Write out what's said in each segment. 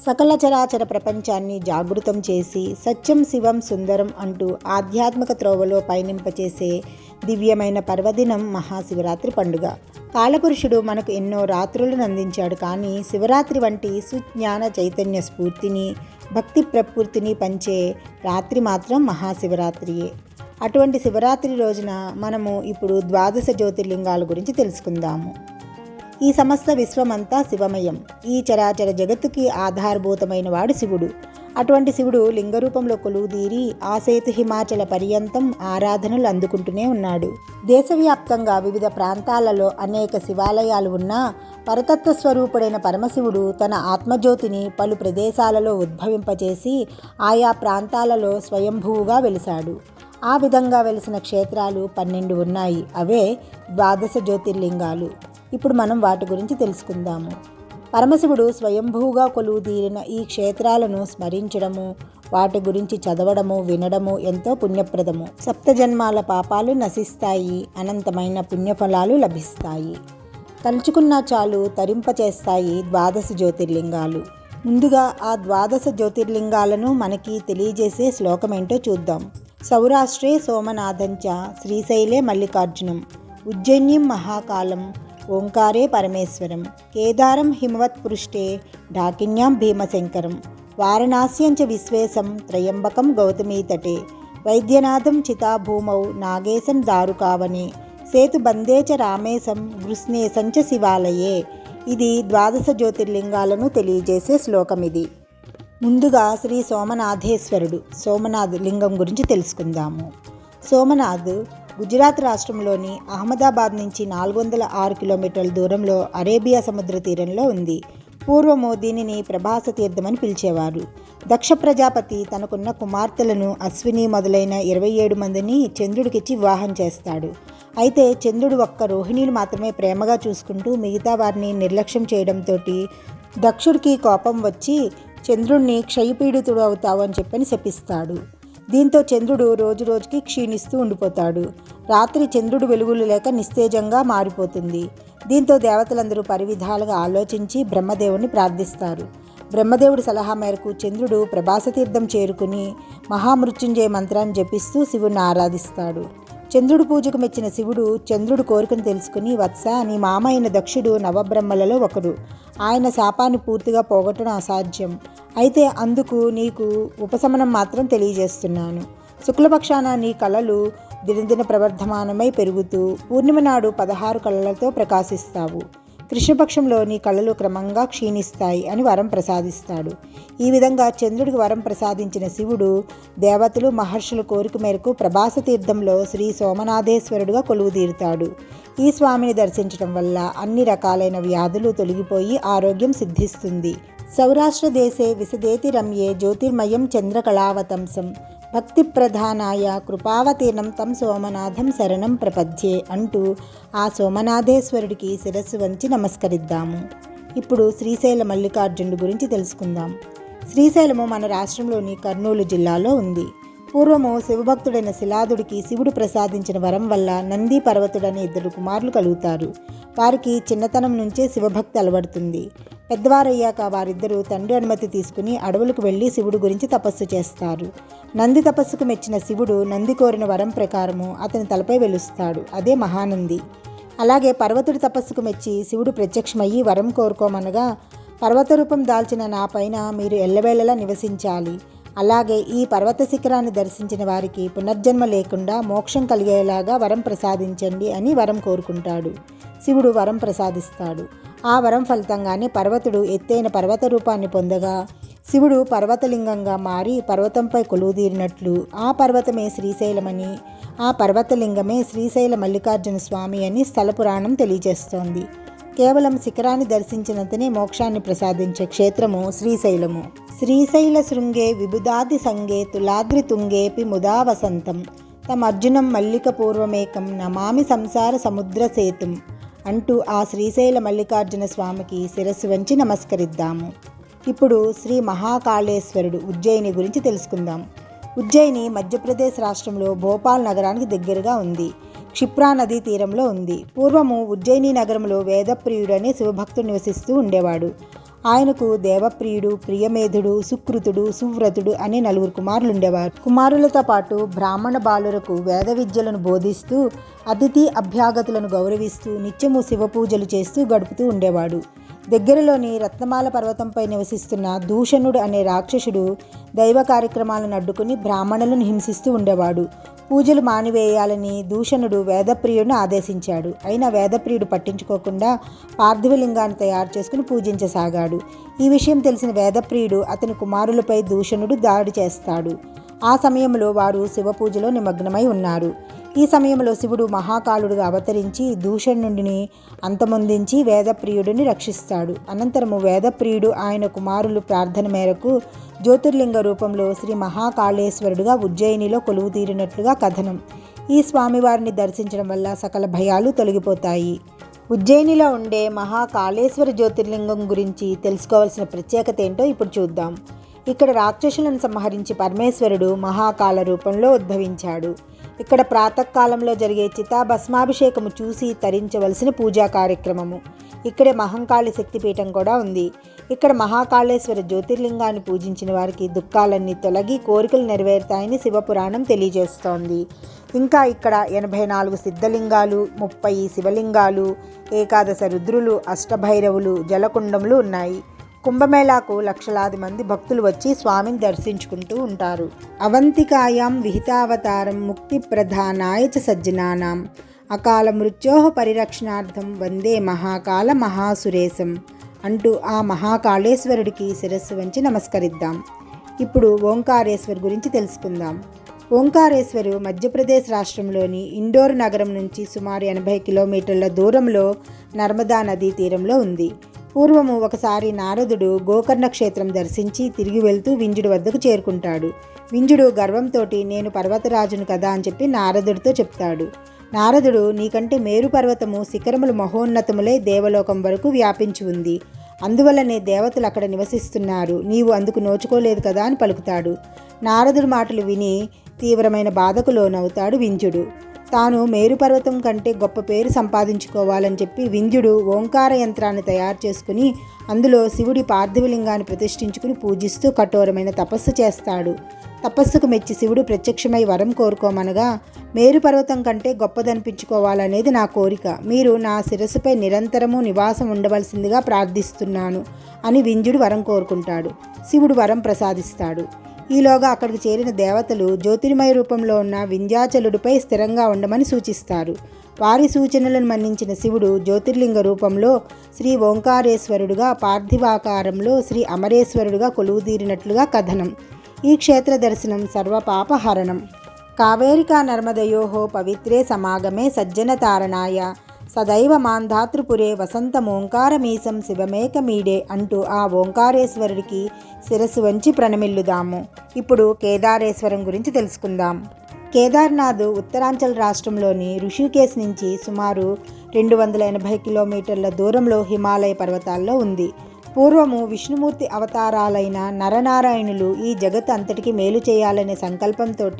సకల చరాచర ప్రపంచాన్ని జాగృతం చేసి సత్యం శివం సుందరం అంటూ ఆధ్యాత్మిక త్రోవలో పయనింపచేసే దివ్యమైన పర్వదినం మహాశివరాత్రి పండుగ. కాలపురుషుడు మనకు ఎన్నో రాత్రులను అందించాడు కానీ శివరాత్రి వంటి సుజ్ఞాన చైతన్య స్ఫూర్తిని భక్తి ప్రపూర్తిని పంచే రాత్రి మాత్రం మహాశివరాత్రియే. అటువంటి శివరాత్రి రోజున మనము ఇప్పుడు ద్వాదశ జ్యోతిర్లింగాల గురించి తెలుసుకుందాము. ఈ సమస్త విశ్వమంతా శివమయం. ఈ చరాచర జగత్తుకి ఆధారభూతమైన వాడు శివుడు. అటువంటి శివుడు లింగరూపంలో కొలువుదీరి ఆసేతు హిమాచల పర్యంతం ఆరాధనలు అందుకుంటూనే ఉన్నాడు. దేశవ్యాప్తంగా వివిధ ప్రాంతాలలో అనేక శివాలయాలు ఉన్నా పరతత్వ స్వరూపుడైన పరమశివుడు తన ఆత్మజ్యోతిని పలు ప్రదేశాలలో ఉద్భవింపచేసి ఆయా ప్రాంతాలలో స్వయంభూగా వెలిశాడు. ఆ విధంగా వెలిసిన క్షేత్రాలు పన్నెండు ఉన్నాయి. అవే ద్వాదశ జ్యోతిర్లింగాలు. ఇప్పుడు మనం వాటి గురించి తెలుసుకుందాము. పరమశివుడు స్వయంభూగా కొలువు తీరిన ఈ క్షేత్రాలను స్మరించడము వాటి గురించి చదవడము వినడము ఎంతో పుణ్యప్రదము. సప్తజన్మాల పాపాలు నశిస్తాయి అనంతమైన పుణ్యఫలాలు లభిస్తాయి. తలుచుకున్న చాలు తరింపచేస్తాయి ద్వాదశ జ్యోతిర్లింగాలు. ముందుగా ఆ ద్వాదశ జ్యోతిర్లింగాలను మనకి తెలియజేసే శ్లోకమేంటో చూద్దాం. సౌరాష్ట్రే సోమనాథంచ శ్రీశైలే మల్లికార్జునం. ఉజ్జయిన్యం మహాకాలం. ఓంకారే పరమేశ్వరం. కేదారం హిమవత్ పృష్ఠే ఢాకిన్యాం భీమశంకరం. వారణాస్యంచ విశ్వేశం త్రయంబకం గౌతమీతటే. వైద్యనాథం చితాభూమౌ నాగేశం దారుకావనే. సేతుబందే చ రామేశం గృస్నేశం చ శివాలయే. ఇది ద్వాదశ జ్యోతిర్లింగాలను తెలియజేసే శ్లోకం ఇది ముందుగా శ్రీ సోమనాథేశ్వరుడు. సోమనాథ్ లింగం గురించి తెలుసుకుందాము. సోమనాథ్ గుజరాత్ రాష్ట్రంలోని అహ్మదాబాద్ నుంచి నాలుగు వందల ఆరు కిలోమీటర్ల దూరంలో అరేబియా సముద్ర తీరంలో ఉంది. పూర్వము దీనిని ప్రభాస తీర్థమని పిలిచేవారు. దక్ష ప్రజాపతి తనకున్న కుమార్తెలను అశ్విని మొదలైన ఇరవై ఏడు మందిని చంద్రుడికిచ్చి వివాహం చేస్తాడు. అయితే చంద్రుడు ఒక్క రోహిణిని మాత్రమే ప్రేమగా చూసుకుంటూ మిగతా వారిని నిర్లక్ష్యం చేయడంతో దక్షుడికి కోపం వచ్చి చంద్రుణ్ణి క్షయపీడితుడు అవుతావు అని చెప్పని శపిస్తాడు. దీంతో చంద్రుడు రోజు రోజుకి క్షీణిస్తూ ఉండిపోతాడు. రాత్రి చంద్రుడు వెలుగులు లేక నిస్తేజంగా మారిపోతుంది. దీంతో దేవతలందరూ పరివిధాలుగా ఆలోచించి బ్రహ్మదేవుని ప్రార్థిస్తారు. బ్రహ్మదేవుడి సలహా మేరకు చంద్రుడు ప్రభాసతీర్థం చేరుకుని మహామృత్యుంజయ మంత్రాన్ని జపిస్తూ శివుణ్ణి ఆరాధిస్తాడు. చంద్రుడు పూజకు మెచ్చిన శివుడు చంద్రుడు కోరికను తెలుసుకుని వత్స నీ మామ అయిన దక్షుడు నవబ్రహ్మలలో ఒకరు ఆయన శాపాన్ని పూర్తిగా పోగొట్టడం అసాధ్యం. అయితే అందుకు నీకు ఉపశమనం మాత్రం తెలియజేస్తున్నాను. శుక్లపక్షాన నీ కళలు దినదిన ప్రవర్ధమానమై పెరుగుతూ పూర్ణిమ నాడు పదహారు కళలతో ప్రకాశిస్తావు. కృష్ణపక్షంలో నీ కళలు క్రమంగా క్షీణిస్తాయి అని వరం ప్రసాదిస్తాడు. ఈ విధంగా చంద్రుడికి వరం ప్రసాదించిన శివుడు దేవతలు మహర్షుల కోరిక మేరకు ప్రభాస తీర్థంలో శ్రీ సోమనాథేశ్వరుడుగా కొలువుదీరుతాడు ఈ స్వామిని దర్శించడం వల్ల అన్ని రకాలైన వ్యాధులు తొలగిపోయి ఆరోగ్యం సిద్ధిస్తుంది. సౌరాష్ట్ర దేశే విశదేతి రమ్యే జ్యోతిర్మయం చంద్రకళావతంసం. భక్తి ప్రధానాయ కృపావతీర్ణం తం సోమనాథం శరణం ప్రపద్యే అంటూ ఆ సోమనాథేశ్వరుడికి శిరస్సు వంచి నమస్కరిద్దాము. ఇప్పుడు శ్రీశైల మల్లికార్జునుడి గురించి తెలుసుకుందాం. శ్రీశైలము మన రాష్ట్రంలోని కర్నూలు జిల్లాలో ఉంది. పూర్వము శివభక్తుడైన శిలాదుడికి శివుడు ప్రసాదించిన వరం వల్ల నంది పర్వతుడనే ఇద్దరు కుమారులు కలుగుతారు. వారికి చిన్నతనం నుంచే శివభక్తి అలవడుతుంది. పెద్దవారయ్యాక వారిద్దరూ తండ్రి అనుమతి తీసుకుని అడవులకు వెళ్ళి శివుడు గురించి తపస్సు చేస్తారు. నంది తపస్సుకు మెచ్చిన శివుడు నంది కోరిన వరం ప్రకారము అతని తలపై వెలుస్తాడు. అదే మహానంది. అలాగే పర్వతుడి తపస్సుకు మెచ్చి శివుడు ప్రత్యక్షమయ్యి వరం కోరుకోమనగా పర్వత రూపం దాల్చిన నా పైన మీరు ఎల్లవేళలా నివసించాలి. అలాగే ఈ పర్వత శిఖరాన్ని దర్శించిన వారికి పునర్జన్మ లేకుండా మోక్షం కలిగేలాగా వరం ప్రసాదించండి అని వరం కోరుకుంటాడు. శివుడు వరం ప్రసాదిస్తాడు. ఆ వరం ఫలితంగానే పర్వతుడు ఎత్తైన పర్వత రూపాన్ని పొందగా శివుడు పర్వతలింగంగా మారి పర్వతంపై కొలువుదీరినట్లు ఆ పర్వతమే శ్రీశైలమని ఆ పర్వతలింగమే శ్రీశైల మల్లికార్జున స్వామి అని స్థల పురాణం తెలియజేస్తోంది. కేవలం శిఖరాన్ని దర్శించినంతనే మోక్షాన్ని ప్రసాదించే క్షేత్రము శ్రీశైలము. శ్రీశైల శృంగే విభుదాది సంగే తులాద్రి తుంగేపి ముదా వసంతం. తమ అర్జునం మల్లిక పూర్వమేకం నమామి సంసార సముద్ర సేతుం అంటూ ఆ శ్రీశైల మల్లికార్జున స్వామికి శిరస్సు వంచి నమస్కరిద్దాము. ఇప్పుడు శ్రీ మహాకాళేశ్వరుడు ఉజ్జయిని గురించి తెలుసుకుందాం. ఉజ్జయిని మధ్యప్రదేశ్ రాష్ట్రంలో భోపాల్ నగరానికి దగ్గరగా ఉంది. క్షిప్రా నదీ తీరంలో ఉంది. పూర్వము ఉజ్జయిని నగరంలో వేదప్రియుడనే శివభక్తుడు నివసిస్తూ ఉండేవాడు. ఆయనకు దేవప్రియుడు ప్రియమేధుడు సుకృతుడు సువ్రతుడు అనే నలుగురు కుమారులు ఉండేవారు కుమారులతో పాటు బ్రాహ్మణ బాలులకు వేద విద్యలను బోధిస్తూ అతిథి అభ్యాగతులను గౌరవిస్తూ నిత్యము శివపూజలు చేస్తూ గడుపుతూ ఉండేవాడు. దగ్గరలోని రత్నమాల పర్వతంపై నివసిస్తున్న దూషణుడు అనే రాక్షసుడు దైవ కార్యక్రమాలను అడ్డుకుని బ్రాహ్మణులను హింసిస్తూ ఉండేవాడు. పూజలు మానివేయాలని దూషణుడు వేదప్రియుడిని ఆదేశించాడు. అయినా వేదప్రియుడు పట్టించుకోకుండా పార్థివలింగాన్ని తయారు చేసుకుని పూజించసాగాడు. ఈ విషయం తెలిసిన వేదప్రియుడు అతని కుమారులపై దూషణుడు దాడి చేస్తాడు. ఆ సమయంలో వారు శివ పూజలో నిమగ్నమై ఉన్నారు. ఈ సమయంలో శివుడు మహాకాలుడుగా అవతరించి దూషణుడిని అంతమొందించి వేదప్రియుడిని రక్షిస్తాడు. అనంతరము వేదప్రియుడు ఆయన కుమారులు ప్రార్థన మేరకు జ్యోతిర్లింగ రూపంలో శ్రీ మహాకాళేశ్వరుడుగా ఉజ్జయినిలో కొలువు తీరినట్లుగా కథనం. ఈ స్వామివారిని దర్శించడం వల్ల సకల భయాలు తొలగిపోతాయి. ఉజ్జయినిలో ఉండే మహాకాళేశ్వర జ్యోతిర్లింగం గురించి తెలుసుకోవాల్సిన ప్రత్యేకత ఏంటో ఇప్పుడు చూద్దాం. ఇక్కడ రాక్షసులను సంహరించి పరమేశ్వరుడు మహాకాల రూపంలో ఉద్భవించాడు. ఇక్కడ ప్రాతకాలంలో జరిగే చితాభస్మాభిషేకము చూసి తరించవలసిన పూజా కార్యక్రమము. ఇక్కడే మహంకాళి శక్తిపీఠం కూడా ఉంది. ఇక్కడ మహాకాళేశ్వర జ్యోతిర్లింగాన్ని పూజించిన వారికి దుఃఖాలన్నీ తొలగి కోరికలు నెరవేరుతాయని శివపురాణం తెలియజేస్తోంది. ఇంకా ఇక్కడ ఎనభై నాలుగు సిద్ధలింగాలు ముప్పై శివలింగాలు ఏకాదశ రుద్రులు అష్టభైరవులు జలకుండములు ఉన్నాయి. కుంభమేళాకు లక్షలాది మంది భక్తులు వచ్చి స్వామిని దర్శించుకుంటూ ఉంటారు. అవంతికాయాం విహితావతారం ముక్తి ప్రధానాయ చ సజ్జనానాం. అకాల మృత్యోహ పరిరక్షణార్థం వందే మహాకాల మహాసురేశం అంటూ ఆ మహాకాళేశ్వరుడికి శిరస్సు వంచి నమస్కరిద్దాం. ఇప్పుడు ఓంకారేశ్వర్ గురించి తెలుసుకుందాం. ఓంకారేశ్వరు మధ్యప్రదేశ్ రాష్ట్రంలోని ఇండోర్ నగరం నుంచి సుమారు ఎనభై కిలోమీటర్ల దూరంలో నర్మదా నదీ తీరంలో ఉంది. పూర్వము ఒకసారి నారదుడు గోకర్ణ క్షేత్రం దర్శించి తిరిగి వెళ్తూ వింజుడి వద్దకు చేరుకుంటాడు. వింజుడు గర్వంతోటి నేను పర్వతరాజును కదా అని చెప్పి నారదుడితో చెప్తాడు. నారదుడు నీకంటే మేరు పర్వతము శిఖరములు మహోన్నతములే దేవలోకం వరకు వ్యాపించి ఉంది. అందువల్లనే దేవతలు అక్కడ నివసిస్తున్నారు. నీవు అందుకు నోచుకోలేదు కదా అని పలుకుతాడు. నారదుడి మాటలు విని తీవ్రమైన బాధకు లోనవుతాడు వింజుడు. తాను మేరుపర్వతం కంటే గొప్ప పేరు సంపాదించుకోవాలని చెప్పి వింధ్యుడు ఓంకార యంత్రాన్ని తయారు చేసుకుని అందులో శివుడి పార్థివలింగాన్ని ప్రతిష్ఠించుకుని పూజిస్తూ కఠోరమైన తపస్సు చేస్తాడు. తపస్సుకు మెచ్చి శివుడు ప్రత్యక్షమై వరం కోరుకోమనగా మేరు పర్వతం కంటే గొప్పదనిపించుకోవాలనేది నా కోరిక. మీరు నా శిరస్సుపై నిరంతరము నివాసం ఉండవలసిందిగా ప్రార్థిస్తున్నాను అని వింజుడు వరం కోరుకుంటాడు. శివుడు వరం ప్రసాదిస్తాడు. ఈలోగా అక్కడికి చేరిన దేవతలు జ్యోతిర్మయ రూపంలో ఉన్న వింధ్యాచలుడిపై స్థిరంగా ఉండమని సూచిస్తారు. వారి సూచనలను మన్నించిన శివుడు జ్యోతిర్లింగ రూపంలో శ్రీ ఓంకారేశ్వరుడుగా పార్థివాకారంలో శ్రీ అమరేశ్వరుడుగా కొలువుదీరినట్లుగా కథనం. ఈ క్షేత్ర దర్శనం సర్వపాపహరణం. కావేరికా నర్మదయోహో పవిత్రే సమాగమే సజ్జన తారణాయ. సదైవ మాంధాతృపురే వసంతమోంకారమీశం శివమేకమీడే అంటూ ఆ ఓంకారేశ్వరుడికి శిరస్సు వంచి ప్రణమిల్లుదాము. ఇప్పుడు కేదారేశ్వరం గురించి తెలుసుకుందాం. కేదార్నాథ్ ఉత్తరాంచల్ రాష్ట్రంలోని ఋషికేశ్ నుంచి సుమారు రెండు వందల ఎనభై కిలోమీటర్ల దూరంలో హిమాలయ పర్వతాల్లో ఉంది. పూర్వము విష్ణుమూర్తి అవతారాలైన నరనారాయణులు ఈ జగత్ అంతటికి మేలు చేయాలనే సంకల్పంతో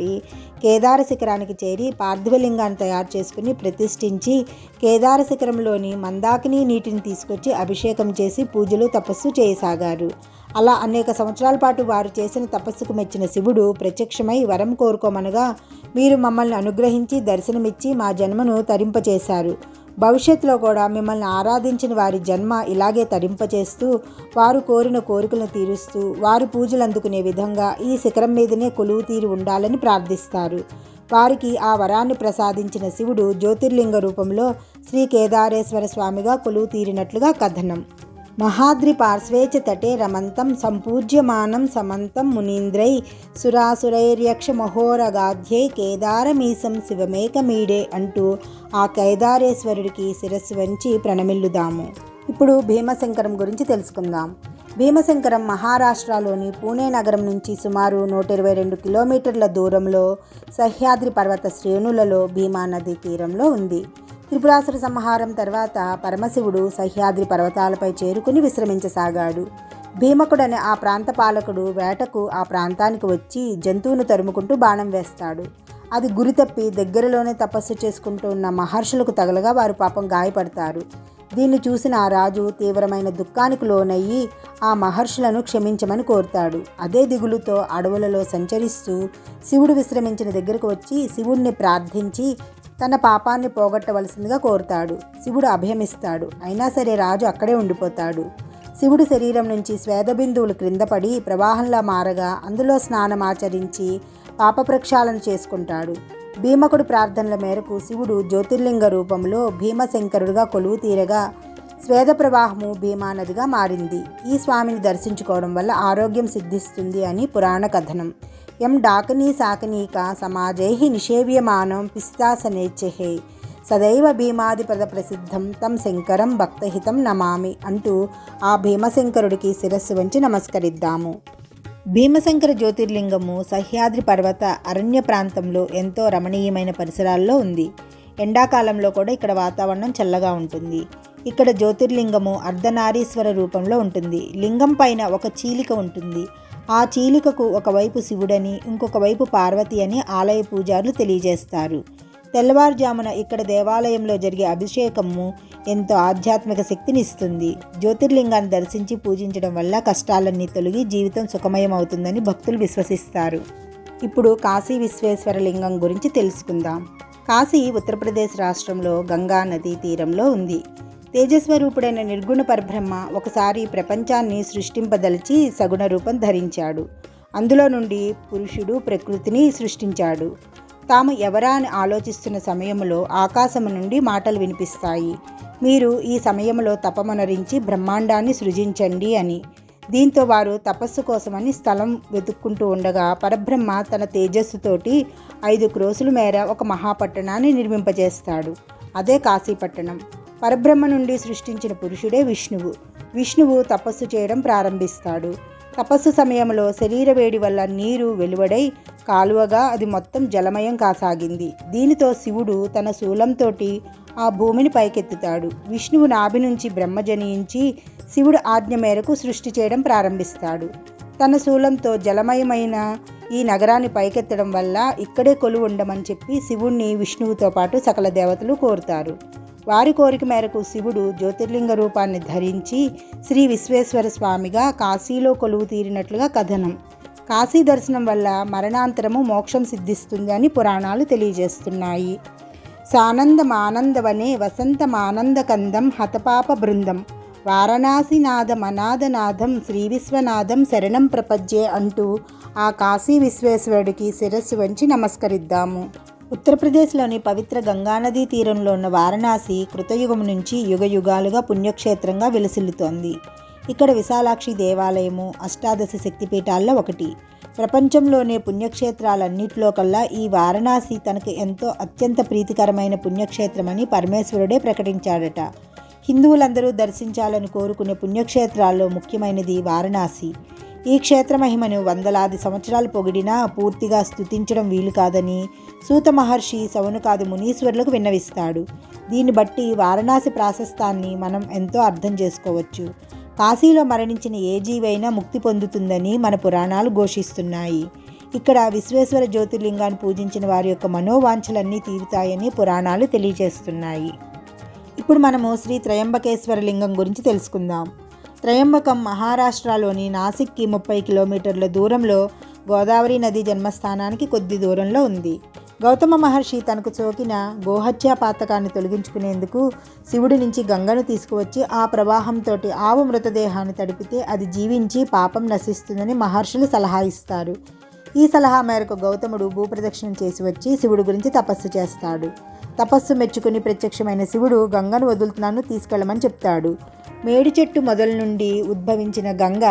కేదార శిఖరానికి చేరి పార్థివలింగాన్ని తయారు చేసుకుని ప్రతిష్ఠించి కేదార శిఖరంలోని మందాకిని నీటిని తీసుకొచ్చి అభిషేకం చేసి పూజలు తపస్సు చేయసాగారు. అలా అనేక సంవత్సరాల పాటు వారు చేసిన తపస్సుకు మెచ్చిన శివుడు ప్రత్యక్షమై వరం కోరుకోమనగా మీరు మమ్మల్ని అనుగ్రహించి దర్శనమిచ్చి మా జన్మను తరింపచేశారు. భవిష్యత్తులో కూడా మిమ్మల్ని ఆరాధించిన వారి జన్మ ఇలాగే తరింపచేస్తూ వారు కోరిన కోరికలను తీరుస్తూ వారు పూజలు అందుకునే విధంగా ఈ శిఖరం మీదనే కొలువు తీరి ఉండాలని ప్రార్థిస్తారు. వారికి ఆ వరాన్ని ప్రసాదించిన శివుడు జ్యోతిర్లింగ రూపంలో శ్రీ కేదారేశ్వర స్వామిగా కొలువు తీరినట్లుగా కథనం. మహాద్రి పార్శ్వే చ తటే రమంతం సంపూజ్యమానం సమంతం మునీంద్రై సురాసురైర్యక్ష మహోరగాధ్యై కేదారమీసం శివమేకమీడే అంటూ ఆ కేదారేశ్వరుడికి శిరస్సు వంచి ప్రణమిల్లుదాము. ఇప్పుడు భీమశంకరం గురించి తెలుసుకుందాం. భీమశంకరం మహారాష్ట్రలోని పూణే నగరం నుంచి సుమారు నూట ఇరవై రెండు కిలోమీటర్ల దూరంలో సహ్యాద్రి పర్వత శ్రేణులలో భీమా నదీ తీరంలో ఉంది. త్రిపురాసుర సంహారం తర్వాత పరమశివుడు సహ్యాద్రి పర్వతాలపై చేరుకుని విశ్రమించసాగాడు. భీమకుడనే ఆ ప్రాంత పాలకుడు వేటకు ఆ ప్రాంతానికి వచ్చి జంతువును తరుముకుంటూ బాణం వేస్తాడు. అది గురి తప్పి దగ్గరలోనే తపస్సు చేసుకుంటూ ఉన్న మహర్షులకు తగలగా వారు పాపం గాయపడతారు. దీన్ని చూసిన ఆ రాజు తీవ్రమైన దుఃఖానికి లోనయ్యి ఆ మహర్షులను క్షమించమని కోరుతాడు. అదే దిగులుతో అడవులలో సంచరిస్తూ శివుడు విశ్రమించిన దగ్గరకు వచ్చి శివుణ్ణి ప్రార్థించి తన పాపాన్ని పోగొట్టవలసిందిగా కోరుతాడు. శివుడు అభయమిస్తాడు. అయినా సరే రాజు అక్కడే ఉండిపోతాడు. శివుడు శరీరం నుంచి స్వేదబిందువులు క్రిందపడి ప్రవాహంలా మారగా అందులో స్నానం ఆచరించి పాప ప్రక్షాళన చేసుకుంటాడు. భీమకుడు ప్రార్థనల మేరకు శివుడు జ్యోతిర్లింగ రూపంలో భీమశంకరుడుగా కొలువు తీరగా స్వేద ప్రవాహము భీమానదిగా మారింది. ఈ స్వామిని దర్శించుకోవడం వల్ల ఆరోగ్యం సిద్ధిస్తుంది అని పురాణ కథనం. ఎం డాకనీ సాకనీక సమాజై నిషేవ్యమానం పిస్తాసనేచ్ఛే సదైవ భీమాధిపద ప్రసిద్ధం తం శంకరం భక్తహితం నమామి అంటూ ఆ భీమశంకరుడికి శిరస్సు వంచి నమస్కరిద్దాము. భీమశంకర జ్యోతిర్లింగము సహ్యాద్రి పర్వత అరణ్య ప్రాంతంలో ఎంతో రమణీయమైన పరిసరాల్లో ఉంది. ఎండాకాలంలో కూడా ఇక్కడ వాతావరణం చల్లగా ఉంటుంది. ఇక్కడ జ్యోతిర్లింగము అర్ధనారీశ్వర రూపంలో ఉంటుంది. లింగం పైన ఒక చీలిక ఉంటుంది. ఆ చీలికకు ఒకవైపు శివుడని ఇంకొక వైపు పార్వతి అని ఆలయ పూజారులు తెలియజేస్తారు. తెల్లవారుజామున ఇక్కడ దేవాలయంలో జరిగే అభిషేకము ఎంతో ఆధ్యాత్మిక శక్తిని ఇస్తుంది జ్యోతిర్లింగాన్ని దర్శించి పూజించడం వల్ల కష్టాలన్నీ తొలగి జీవితం సుఖమయం అవుతుందని భక్తులు విశ్వసిస్తారు. ఇప్పుడు కాశీ విశ్వేశ్వర లింగం గురించి తెలుసుకుందాం. కాశీ ఉత్తరప్రదేశ్ రాష్ట్రంలో గంగా నదీ తీరంలో ఉంది. తేజస్వరూపుడైన నిర్గుణ పరబ్రహ్మ ఒకసారి ప్రపంచాన్ని సృష్టింపదలిచి సగుణ రూపం ధరించాడు. అందులో నుండి పురుషుడు ప్రకృతిని సృష్టించాడు. తాము ఎవరా అని ఆలోచిస్తున్న సమయంలో ఆకాశము నుండి మాటలు వినిపిస్తాయి. మీరు ఈ సమయంలో తపమనరించి బ్రహ్మాండాన్ని సృజించండి అని. దీంతో వారు తపస్సు కోసమని స్థలం వెతుక్కుంటూ ఉండగా పరబ్రహ్మ తన తేజస్సుతోటి ఐదు క్రోసుల మేర ఒక మహాపట్టణాన్ని నిర్మింపజేస్తాడు. అదే కాశీపట్టణం. పరబ్రహ్మ నుండి సృష్టించిన పురుషుడే విష్ణువు. విష్ణువు తపస్సు చేయడం ప్రారంభిస్తాడు. తపస్సు సమయంలో శరీర వేడి వల్ల నీరు వెలువడై కాలువగా అది మొత్తం జలమయం కాసాగింది. దీనితో శివుడు తన శూలంతో ఆ భూమిని పైకెత్తుతాడు. విష్ణువు నాభి నుంచి బ్రహ్మ జనించి శివుడు ఆజ్ఞ మేరకు సృష్టి చేయడం ప్రారంభిస్తాడు. తన శూలంతో జలమయమైన ఈ నగరాన్ని పైకెత్తడం వల్ల ఇక్కడే కొలువు ఉండమని చెప్పి శివుణ్ణి విష్ణువుతో పాటు సకల దేవతలు కోరుతారు. వారి కోరిక మేరకు శివుడు జ్యోతిర్లింగ రూపాన్ని ధరించి శ్రీ విశ్వేశ్వర స్వామిగా కాశీలో కొలువు తీరినట్లుగా కథనం. కాశీ దర్శనం వల్ల మరణాంతరము మోక్షం సిద్ధిస్తుంది అని పురాణాలు తెలియజేస్తున్నాయి. సానందమానందవనే వసంతమానందకందం హతపాప బృందం. వారణాసినాథమనాథనాథం శ్రీ విశ్వనాథం శరణం ప్రపజ్యే అంటూ ఆ కాశీ విశ్వేశ్వరుడికి శిరస్సు వంచి నమస్కరిద్దాము. ఉత్తరప్రదేశ్లోని పవిత్ర గంగానదీ తీరంలో ఉన్న వారణాసి కృతయుగం నుంచి యుగయుగాలుగా పుణ్యక్షేత్రంగా వెలసిల్లుతోంది. ఇక్కడ విశాలాక్షి దేవాలయము అష్టాదశ శక్తిపీఠాల్లో ఒకటి. ప్రపంచంలోనే పుణ్యక్షేత్రాలన్నింటిలో కల్లా ఈ వారణాసి తనకు ఎంతో అత్యంత ప్రీతికరమైన పుణ్యక్షేత్రమని పరమేశ్వరుడే ప్రకటించాడట. హిందువులందరూ దర్శించాలని కోరుకునే పుణ్యక్షేత్రాల్లో ముఖ్యమైనది వారణాసి. ఈ క్షేత్ర మహిమను వందలాది సంవత్సరాలు పొగిడినా పూర్తిగా స్థుతించడం వీలు కాదని సూత మహర్షి సౌనకాది మునీశ్వరులకు విన్నవిస్తాడు. దీన్ని బట్టి వారణాసి ప్రాశస్తాన్ని మనం ఎంతో అర్థం చేసుకోవచ్చు. కాశీలో మరణించిన ఏ జీవైనా ముక్తి పొందుతుందని మన పురాణాలు ఘోషిస్తున్నాయి. ఇక్కడ విశ్వేశ్వర జ్యోతిర్లింగాన్ని పూజించిన వారి యొక్క మనోవాంఛలన్నీ తీరుతాయని పురాణాలు తెలియజేస్తున్నాయి. ఇప్పుడు మనము శ్రీ త్రయంబకేశ్వర లింగం గురించి తెలుసుకుందాం. త్రయంబకం మహారాష్ట్రలోని నాసిక్కి ముప్పై కిలోమీటర్ల దూరంలో గోదావరి నది జన్మస్థానానికి కొద్ది దూరంలో ఉంది. గౌతమ మహర్షి తనకు సోకిన గోహత్యా పాతకాన్ని తొలగించుకునేందుకు శివుడి నుంచి గంగను తీసుకువచ్చి ఆ ప్రవాహంతో ఆవు మృతదేహాన్ని తడిపితే అది జీవించి పాపం నశిస్తుందని మహర్షులు సలహా ఇస్తారు. ఈ సలహా మేరకు గౌతముడు భూప్రదక్షిణం చేసి వచ్చి శివుడి గురించి తపస్సు చేస్తాడు. తపస్సు మెచ్చుకుని ప్రత్యక్షమైన శివుడు గంగను వదులుతున్నాను తీసుకెళ్ళమని చెప్తాడు. మేడి చెట్టు మొదల నుండి ఉద్భవించిన గంగ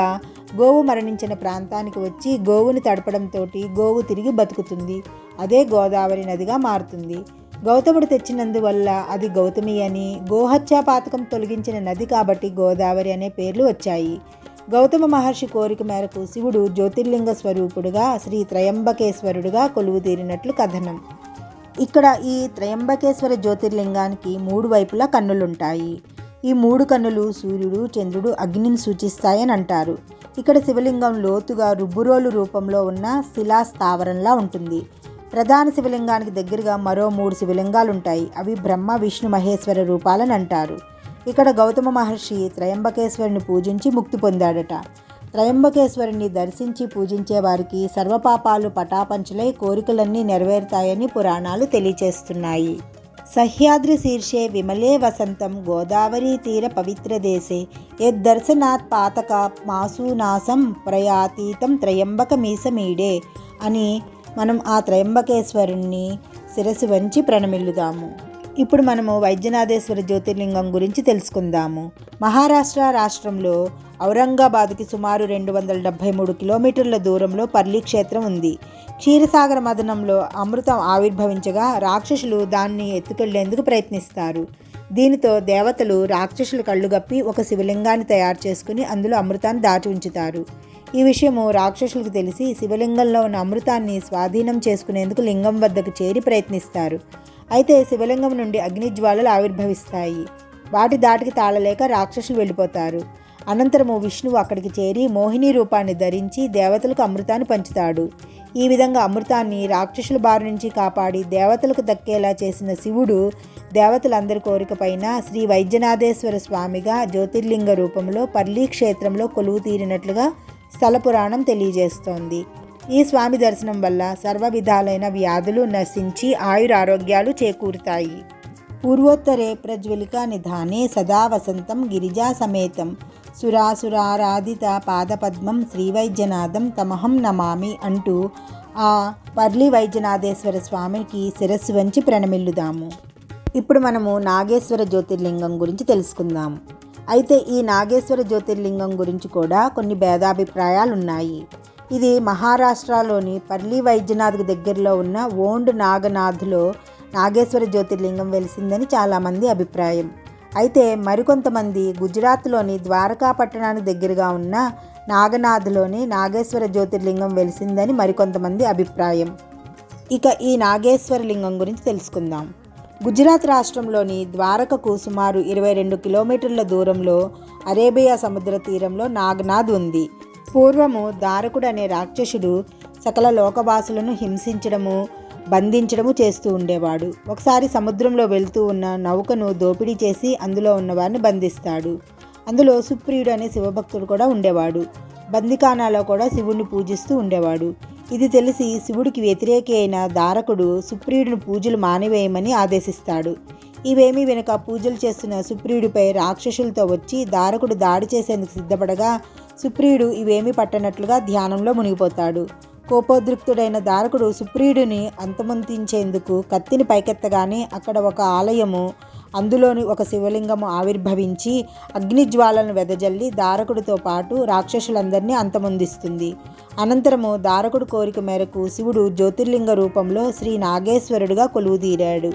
గోవు మరణించిన ప్రాంతానికి వచ్చి గోవుని తడపడంతో గోవు తిరిగి బతుకుతుంది. అదే గోదావరి నదిగా మారుతుంది. గౌతముడు తెచ్చినందువల్ల అది గౌతమి అని గోహత్యా పాతకం తొలగించిన నది కాబట్టి గోదావరి అనే పేర్లు వచ్చాయి. గౌతమ మహర్షి కోరిక మేరకు శివుడు జ్యోతిర్లింగ స్వరూపుడుగా శ్రీ త్రయంబకేశ్వరుడుగా కొలువు తీరినట్లు కథనం. ఇక్కడ ఈ త్రయంబకేశ్వర జ్యోతిర్లింగానికి మూడు వైపులా కన్నులుంటాయి. ఈ మూడు కన్నులు సూర్యుడు చంద్రుడు అగ్నిని సూచిస్తాయని అంటారు. ఇక్కడ శివలింగం లోతుగా రుబ్బురోలు రూపంలో ఉన్న శిలా స్థావరంలా ఉంటుంది. ప్రధాన శివలింగానికి దగ్గరగా మరో మూడు శివలింగాలు ఉంటాయి అవి బ్రహ్మ విష్ణు మహేశ్వర రూపాలని అంటారు. ఇక్కడ గౌతమ మహర్షి త్రయంబకేశ్వరుని పూజించి ముక్తి పొందాడట. త్రయంబకేశ్వరుని దర్శించి పూజించే వారికి సర్వపాపాలు పటాపంచలై కోరికలన్నీ నెరవేరుతాయని పురాణాలు తెలియచేస్తున్నాయి. సహ్యాద్రి శీర్షే విమలే వసంతం గోదావరీ తీర పవిత్ర దేశే. యద్దర్శనాత్ పాతక మాసూనాసం ప్రయాతీతం త్రయంబకమీసమీడే అని మనం ఆ త్రయంబకేశ్వరుణ్ణి శిరసు వంచి ప్రణమిల్లుదాము. ఇప్పుడు మనము వైద్యనాథేశ్వర జ్యోతిర్లింగం గురించి తెలుసుకుందాము. మహారాష్ట్ర రాష్ట్రంలో ఔరంగాబాద్కి సుమారు రెండు వందల డెబ్భై మూడు కిలోమీటర్ల దూరంలో పర్లి క్షేత్రం ఉంది. క్షీరసాగర మదనంలో అమృతం ఆవిర్భవించగా రాక్షసులు దాన్ని ఎత్తుకెళ్ళేందుకు ప్రయత్నిస్తారు. దీనితో దేవతలు రాక్షసుల కళ్ళుగప్పి ఒక శివలింగాన్ని తయారు చేసుకుని అందులో అమృతాన్ని దాచి ఉంచుతారు. ఈ విషయము రాక్షసులకు తెలిసి శివలింగంలో ఉన్న అమృతాన్ని స్వాధీనం చేసుకునేందుకు లింగం వద్దకు చేరి ప్రయత్నిస్తారు. అయితే శివలింగం నుండి అగ్నిజ్వాలలు ఆవిర్భవిస్తాయి. వాటి దాటికి తాళలేక రాక్షసులు వెళ్ళిపోతారు. అనంతరము విష్ణువు అక్కడికి చేరి మోహిని రూపాన్ని ధరించి దేవతలకు అమృతాన్ని పంచుతాడు. ఈ విధంగా అమృతాన్ని రాక్షసుల బారి నుంచి కాపాడి దేవతలకు దక్కేలా చేసిన శివుడు దేవతలందరి కోరికపైన శ్రీ వైద్యనాథేశ్వర స్వామిగా జ్యోతిర్లింగ రూపంలో పర్లీ క్షేత్రంలో కొలువు తీరినట్లుగా స్థల పురాణం తెలియజేస్తోంది. ఈ స్వామి దర్శనం వల్ల సర్వ విధాలైన వ్యాధులు నశించి ఆయురారోగ్యాలు చేకూరుతాయి. పూర్వోత్తరే ప్రజ్వలిక నిధానే సదా వసంతం గిరిజా సమేతం. సురాసురారాధిత పాదపద్మం శ్రీవైద్యనాథం తమహం నమామి అంటూ ఆ పర్లి వైద్యనాథేశ్వర స్వామికి శిరస్సు వంచి ప్రణమిల్లుదాము. ఇప్పుడు మనము నాగేశ్వర జ్యోతిర్లింగం గురించి తెలుసుకుందాం. అయితే ఈ నాగేశ్వర జ్యోతిర్లింగం గురించి కూడా కొన్ని భేదాభిప్రాయాలు ఉన్నాయి ఇది మహారాష్ట్రలోని పర్లి వైద్యనాథ్ దగ్గరలో ఉన్న ఓండ్ నాగనాథ్లో నాగేశ్వర జ్యోతిర్లింగం వెలిసిందని చాలామంది అభిప్రాయం. అయితే మరికొంతమంది గుజరాత్లోని ద్వారకా పట్టణానికి దగ్గరగా ఉన్న నాగనాథ్లోని నాగేశ్వర జ్యోతిర్లింగం వెలిసిందని మరికొంతమంది అభిప్రాయం. ఇక ఈ నాగేశ్వర లింగం గురించి తెలుసుకుందాం. గుజరాత్ రాష్ట్రంలోని ద్వారకకు సుమారు ఇరవై రెండు కిలోమీటర్ల దూరంలో అరేబియా సముద్ర తీరంలో నాగనాథ్ ఉంది. పూర్వము దారకుడు అనే రాక్షసుడు సకల లోకవాసులను హింసించడము బంధించడము చేస్తూ ఉండేవాడు. ఒకసారి సముద్రంలో వెళ్తూ ఉన్న నౌకను దోపిడీ చేసి అందులో ఉన్నవారిని బంధిస్తాడు. అందులో సుప్రియుడు అనే శివభక్తుడు కూడా ఉండేవాడు. బందికానాలో కూడా శివుణ్ణి పూజిస్తూ ఉండేవాడు. ఇది తెలిసి శివుడికి వ్యతిరేకి అయిన దారకుడు సుప్రియుడిని పూజలు మానివేయమని ఆదేశిస్తాడు. ఇవేమీ వెనుక పూజలు చేస్తున్న సుప్రియుడిపై రాక్షసులతో వచ్చి దారకుడు దాడి చేసేందుకు సిద్ధపడగా సుప్రియుడు ఇవేమీ పట్టనట్లుగా ధ్యానంలో మునిగిపోతాడు. కోపోద్రిక్తుడైన దారకుడు సుప్రియుడిని అంతమొందించేందుకు కత్తిని పైకెత్తగానే అక్కడ ఒక ఆలయము అందులోని ఒక శివలింగము ఆవిర్భవించి అగ్నిజ్వాలను వెదజల్లి దారకుడితో పాటు రాక్షసులందరినీ అంతమొందిస్తుంది. అనంతరము దారకుడు కోరిక మేరకు శివుడు జ్యోతిర్లింగ రూపంలో శ్రీ నాగేశ్వరుడుగా కొలువుదీరాడు.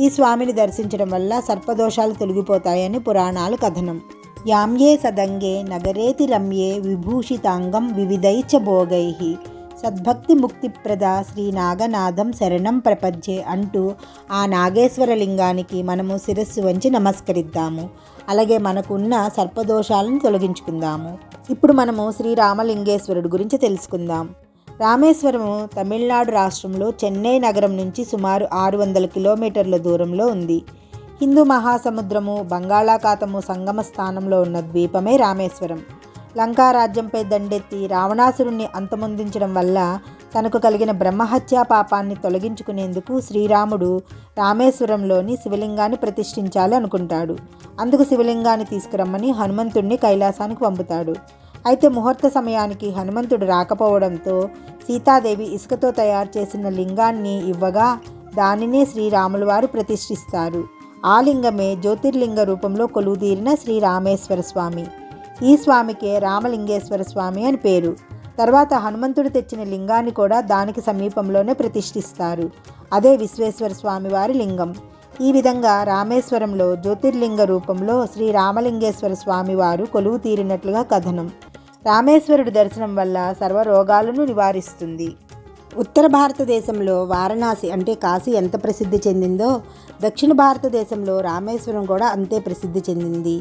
ఈ స్వామిని దర్శించడం వల్ల సర్పదోషాలు తొలగిపోతాయని పురాణాలు కథనం. యామ్యే సదంగే నగరేతి రమ్యే విభూషితాంగం వివిధైచ భోగై సద్భక్తి ముక్తిప్రద శ్రీ నాగనాథం శరణం ప్రపంచే అంటూ ఆ నాగేశ్వర లింగానికి మనము శిరస్సు వంచి నమస్కరిద్దాము। అలాగే మనకున్న సర్పదోషాలను తొలగించుకుందాము। ఇప్పుడు మనము శ్రీరామలింగేశ్వరుడు గురించి తెలుసుకుందాం। రామేశ్వరము తమిళనాడు రాష్ట్రంలో చెన్నై నగరం నుంచి సుమారు ఆరు వందల కిలోమీటర్ల దూరంలో ఉంది। హిందూ మహాసముద్రము బంగాళాఖాతము సంగమ స్థానంలో ఉన్న ద్వీపమే రామేశ్వరం. లంకారాజ్యంపై దండెత్తి రావణాసురుణ్ణి అంతమొందించడం వల్ల తనకు కలిగిన బ్రహ్మహత్యా పాపాన్ని తొలగించుకునేందుకు శ్రీరాముడు రామేశ్వరంలోని శివలింగాన్ని ప్రతిష్ఠించాలి అనుకుంటాడు. అందుకు శివలింగాన్ని తీసుకురమ్మని హనుమంతుణ్ణి కైలాసానికి పంపుతాడు. అయితే ముహూర్త సమయానికి హనుమంతుడు రాకపోవడంతో సీతాదేవి ఇసుకతో తయారు చేసిన లింగాన్ని ఇవ్వగా దానినే శ్రీరాముల వారు ప్రతిష్ఠిస్తారు. ఆ లింగమే జ్యోతిర్లింగ రూపంలో కొలువుదీరిన శ్రీ రామేశ్వర స్వామి. ఈ స్వామికే రామలింగేశ్వర స్వామి అని పేరు. తర్వాత హనుమంతుడు తెచ్చిన లింగాన్ని కూడా దానికి సమీపంలోనే ప్రతిష్ఠిస్తారు. అదే విశ్వేశ్వర స్వామివారి లింగం. ఈ విధంగా రామేశ్వరంలో జ్యోతిర్లింగ రూపంలో శ్రీ రామలింగేశ్వర స్వామివారు కొలువు తీరినట్లుగా కథనం. రామేశ్వరుడి దర్శనం వల్ల సర్వ రోగాలను నివారిస్తుంది. ఉత్తర భారతదేశంలో వారణాసి అంటే కాశీ ఎంత ప్రసిద్ధి చెందిందో దక్షిణ భారతదేశంలో రామేశ్వరం కూడా అంతే ప్రసిద్ధి చెందింది.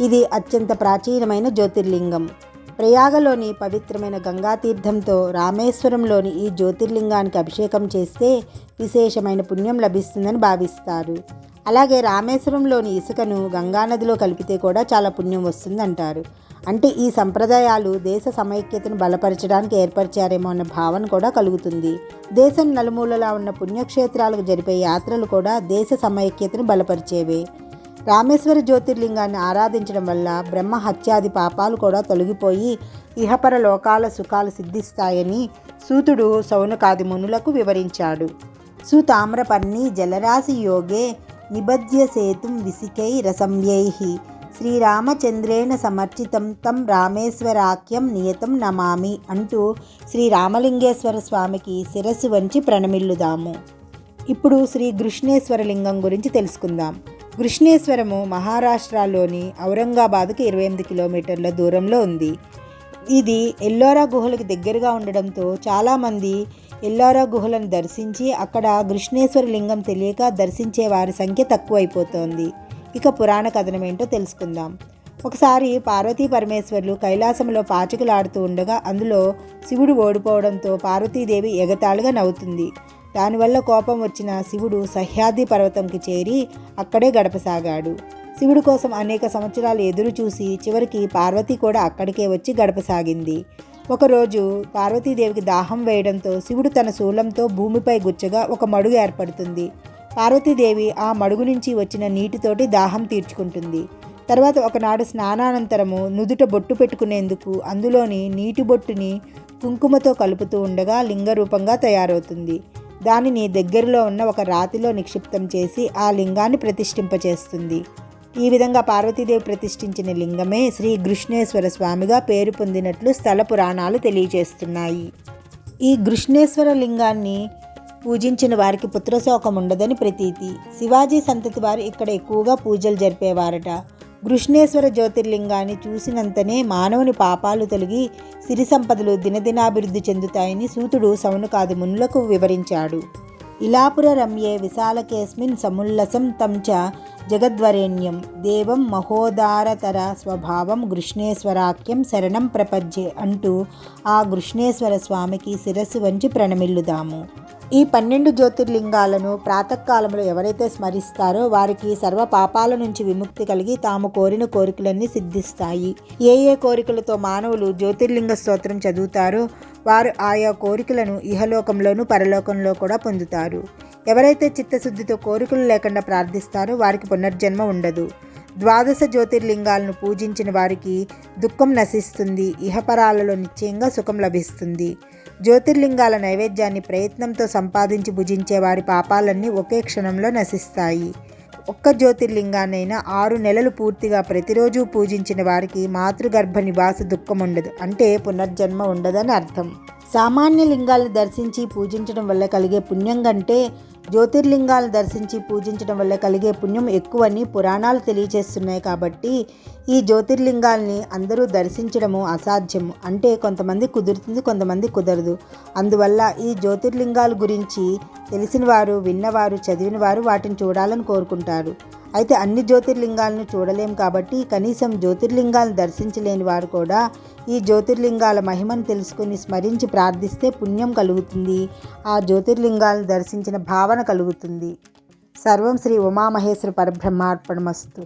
ఇది అత్యంత ప్రాచీనమైన జ్యోతిర్లింగం. ప్రయాగలోని పవిత్రమైన గంగా తీర్థంతో రామేశ్వరంలోని ఈ జ్యోతిర్లింగానికి అభిషేకం చేస్తే విశేషమైన పుణ్యం లభిస్తుందని భావిస్తారు. అలాగే రామేశ్వరంలోని ఇసుకను గంగానదిలో కలిపితే కూడా చాలా పుణ్యం వస్తుందంటారు. అంటే ఈ సంప్రదాయాలు దేశ సమైక్యతను బలపరచడానికి ఏర్పరిచారేమో అన్న భావన కూడా కలుగుతుంది. దేశం నలుమూలలా ఉన్న పుణ్యక్షేత్రాలకు జరిపే యాత్రలు కూడా దేశ సమైక్యతను బలపరిచేవే. రామేశ్వర జ్యోతిర్లింగాన్ని ఆరాధించడం వల్ల బ్రహ్మ హత్యాది పాపాలు కూడా తొలగిపోయి ఇహపర లోకాల సుఖాలు సిద్ధిస్తాయని సూతుడు సౌనకాది మునులకు వివరించాడు. సుతామ్రపర్ణి జలరాశి యోగే నిబధ్య సేతుం విసికై రసంయై. శ్రీరామచంద్రేణ సమర్చితం తం రామేశ్వరాఖ్యం నియతం నమామి అంటూ శ్రీ రామలింగేశ్వర స్వామికి శిరస్సు వంచి ప్రణమిల్లుదాము. ఇప్పుడు శ్రీ కృష్ణేశ్వర లింగం గురించి తెలుసుకుందాం. కృష్ణేశ్వరము మహారాష్ట్రలోని ఔరంగాబాద్కు ఇరవై ఎనిమిది కిలోమీటర్ల దూరంలో ఉంది. ఇది ఎల్లోరా గుహలకు దగ్గరగా ఉండడంతో చాలామంది ఎల్లోరా గుహలను దర్శించి అక్కడ కృష్ణేశ్వర లింగం తెలియక దర్శించే వారి సంఖ్య తక్కువైపోతోంది. ఇక పురాణ కథనం ఏంటో తెలుసుకుందాం. ఒకసారి పార్వతీ పరమేశ్వర్లు కైలాసంలో పాచికలాడుతూ ఉండగా అందులో శివుడు ఓడిపోవడంతో పార్వతీదేవి ఎగతాళిగా నవ్వుతుంది. దానివల్ల కోపం వచ్చిన శివుడు సహ్యాద్రి పర్వతంకి చేరి అక్కడే గడపసాగాడు. శివుడి కోసం అనేక సంవత్సరాలు ఎదురు చూసి చివరికి పార్వతి కూడా అక్కడికే వచ్చి గడపసాగింది. ఒకరోజు పార్వతీదేవికి దాహం వేయడంతో శివుడు తన శూలంతో భూమిపై గుచ్చగా ఒక మడుగు ఏర్పడుతుంది. పార్వతీదేవి ఆ మడుగు నుంచి వచ్చిన నీటితోటి దాహం తీర్చుకుంటుంది. తర్వాత ఒకనాడు స్నానానంతరము నుదుట బొట్టు పెట్టుకునేందుకు అందులోని నీటి బొట్టుని కుంకుమతో కలుపుతూ ఉండగా లింగరూపంగా తయారవుతుంది. దానిని దగ్గరలో ఉన్న ఒక రాతిలో నిక్షిప్తం చేసి ఆ లింగాన్ని ప్రతిష్ఠింపచేస్తుంది. ఈ విధంగా పార్వతీదేవి ప్రతిష్ఠించిన లింగమే శ్రీ కృష్ణేశ్వర స్వామిగా పేరు పొందినట్లు స్థల పురాణాలు తెలియజేస్తున్నాయి. ఈ కృష్ణేశ్వర లింగాన్ని పూజించిన వారికి పుత్రశోకం ఉండదని ప్రతీతి. శివాజీ సంతతి వారు ఇక్కడ ఎక్కువగా పూజలు జరిపేవారట. కృష్ణేశ్వర జ్యోతిర్లింగాన్ని చూసినంతనే మానవుని పాపాలు తొలగి సిరి సంపదలు దినదినాభివృద్ధి చెందుతాయని సూతుడు సౌనకాది మునులకు వివరించాడు. ఇలాపుర రమ్యే విశాలకేస్మిన్ సముల్లసం తంచ జగద్వరేణ్యం. దేవం మహోదారతర స్వభావం కృష్ణేశ్వరాఖ్యం శరణం ప్రపంచే అంటూ ఆ కృష్ణేశ్వర స్వామికి శిరస్సు వంచి ప్రణమిల్లుదాము. ఈ పన్నెండు జ్యోతిర్లింగాలను ప్రాతకాలంలో ఎవరైతే స్మరిస్తారో వారికి సర్వ పాపాల నుంచి విముక్తి కలిగి తాము కోరిన కోరికలన్నీ సిద్ధిస్తాయి. ఏ ఏ కోరికలతో మానవులు జ్యోతిర్లింగ స్తోత్రం చదువుతారో వారు ఆయా కోరికలను ఇహలోకంలోనూ పరలోకంలో కూడా పొందుతారు. ఎవరైతే చిత్తశుద్ధితో కోరికలు లేకుండా ప్రార్థిస్తారో వారికి పునర్జన్మ ఉండదు. ద్వాదశ జ్యోతిర్లింగాలను పూజించిన వారికి దుఃఖం నశిస్తుంది. ఇహపరాలలో నిశ్చయంగా సుఖం లభిస్తుంది. జ్యోతిర్లింగాల నైవేద్యాన్ని ప్రయత్నంతో సంపాదించి భుజించే వారి పాపాలన్నీ ఒకే క్షణంలో నశిస్తాయి. ఒక్క జ్యోతిర్లింగానైనా ఆరు నెలలు పూర్తిగా ప్రతిరోజు పూజించిన వారికి మాతృగర్భ నివాస దుఃఖం ఉండదు. అంటే పునర్జన్మ ఉండదని అర్థం. సామాన్య లింగాలను దర్శించి పూజించడం వల్ల కలిగే పుణ్యం కంటే జ్యోతిర్లింగాలను దర్శించి పూజించడం వల్ల కలిగే పుణ్యం ఎక్కువని పురాణాలు తెలియజేస్తున్నాయి కాబట్టి ఈ జ్యోతిర్లింగాల్ని అందరూ దర్శించడము అసాధ్యము. అంటే కొంతమంది కుదురుతుంది కొంతమంది కుదరదు. అందువల్ల ఈ జ్యోతిర్లింగాల గురించి తెలిసిన వారు విన్నవారు చదివిన వారు వాటిని చూడాలని కోరుకుంటారు. అయితే అన్ని జ్యోతిర్లింగాలను చూడలేం కాబట్టి కనీసం జ్యోతిర్లింగాలను దర్శించలేని వారు కూడా ఈ జ్యోతిర్లింగాల మహిమను తెలుసుకుని స్మరించి ప్రార్థిస్తే పుణ్యం కలుగుతుంది. ఆ జ్యోతిర్లింగాలను దర్శించిన భావన కలుగుతుంది. సర్వం శ్రీ ఉమామహేశ్వర పరబ్రహ్మార్పణమస్తు.